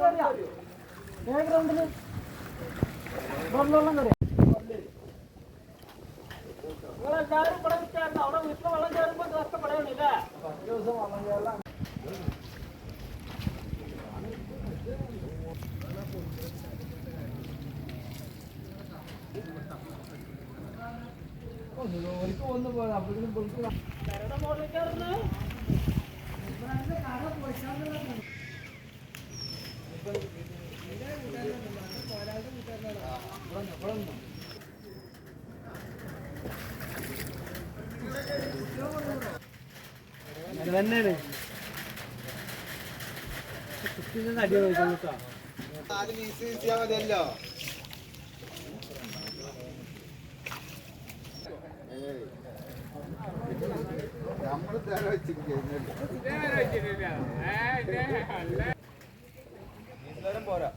ഏ ഗ്രൗണ്ടിൽ വെള്ളം കയറാൻ കരയുടെ മുകളിൽ കയറുന്നു. അത് തന്നെയാണ്. കുട്ടിയുടെ അടി നോക്കണം കേട്ടോ. മതിയല്ലോ. നമ്മൾ തേര വെച്ചിരിക്കുന്നില്ല പോരാ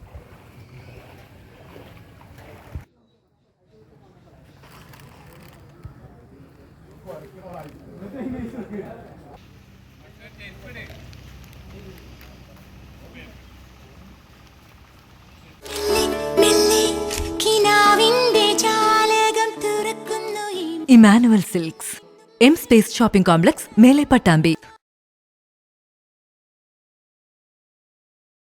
മെല്ലെ കിനാവിന്റെ ജാലകം തുറക്കുന്നു ഈ Emmanuel silks M space shopping complex മേലെ പട്ടാമ്പി